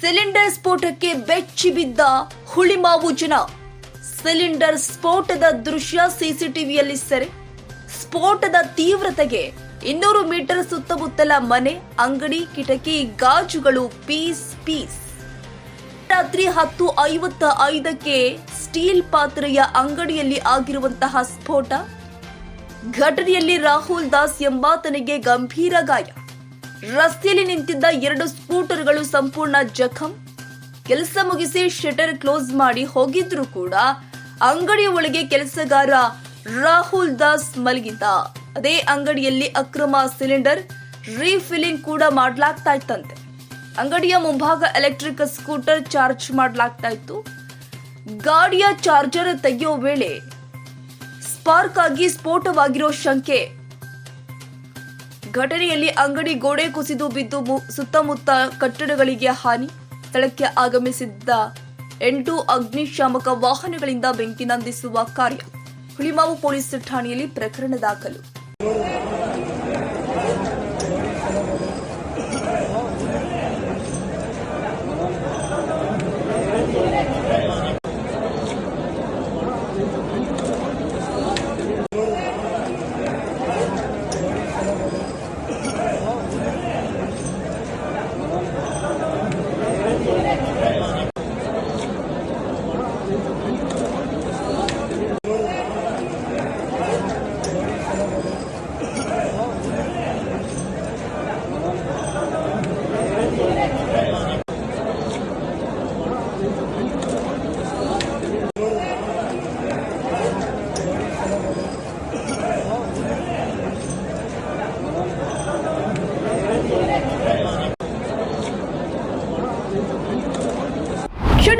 Cylinder ಸ್ಫೋಟಕ್ಕೆ ಬೆಚ್ಚಿ ಬಿದ್ದ ಹುಳಿಮಾವು ಜನ. ಸಿಲಿಂಡರ್ ಸ್ಫೋಟದ ದೃಶ್ಯ ಸಿಸಿಟಿವಿಯಲ್ಲಿ ಸೆರೆ. ಸ್ಫೋಟದ ತೀವ್ರತೆಗೆ ಇನ್ನೂರು ಮೀಟರ್ ಸುತ್ತಮುತ್ತಲ ಮನೆ, ಅಂಗಡಿ, ಕಿಟಕಿ, ಗಾಜುಗಳು ಪೀಸ್ ಪೀಸ್. ರಾತ್ರಿ ಹತ್ತು ಐವತ್ತ ಐದಕ್ಕೆ ಸ್ಟೀಲ್ ಪಾತ್ರೆಯ ಅಂಗಡಿಯಲ್ಲಿ ಆಗಿರುವಂತಹ ಸ್ಫೋಟ. ಘಟನೆಯಲ್ಲಿ ರಾಹುಲ್ ದಾಸ್ ಎಂಬಾತನಿಗೆ ಗಂಭೀರ ಗಾಯ. ರಸ್ತೆಯಲ್ಲಿ ನಿಂತಿದ್ದ ಎರಡು ಸ್ಕೂಟರ್ಗಳು ಸಂಪೂರ್ಣ ಜಖಂ. ಕೆಲಸ ಮುಗಿಸಿ ಶಟರ್ ಕ್ಲೋಸ್ ಮಾಡಿ ಹೋಗಿದ್ರು ಕೂಡ ಅಂಗಡಿಯ ಒಳಗೆ ಕೆಲಸಗಾರ ರಾಹುಲ್ ದಾಸ್ ಮಲಗಿದ್ದ. ಅದೇ ಅಂಗಡಿಯಲ್ಲಿ ಅಕ್ರಮ ಸಿಲಿಂಡರ್ ರೀಫಿಲಿಂಗ್ ಕೂಡ ಮಾಡಲಾಗ್ತಾ ಇತ್ತಂತೆ. ಅಂಗಡಿಯ ಮುಂಭಾಗ ಎಲೆಕ್ಟ್ರಿಕ್ ಸ್ಕೂಟರ್ ಚಾರ್ಜ್ ಮಾಡಲಾಗ್ತಾ ಇತ್ತು. ಗಾಡಿಯ ಚಾರ್ಜರ್ ತೆಗೆಯೋ ವೇಳೆ ಸ್ಪಾರ್ಕ್ ಆಗಿ ಸ್ಫೋಟವಾಗಿರೋ ಶಂಕೆ. ಘಟನೆಯಲ್ಲಿ ಅಂಗಡಿ ಗೋಡೆ ಕುಸಿದು ಬಿದ್ದು ಸುತ್ತಮುತ್ತ ಕಟ್ಟಡಗಳಿಗೆ ಹಾನಿ. ಸ್ಥಳಕ್ಕೆ ಆಗಮಿಸಿದ್ದ ಎಂಟು ಅಗ್ನಿಶಾಮಕ ವಾಹನಗಳಿಂದ ಬೆಂಕಿ ನಂದಿಸುವ ಕಾರ್ಯ. ಹುಳಿಮಾವು ಪೊಲೀಸ್ ಠಾಣೆಯಲ್ಲಿ ಪ್ರಕರಣ ದಾಖಲು.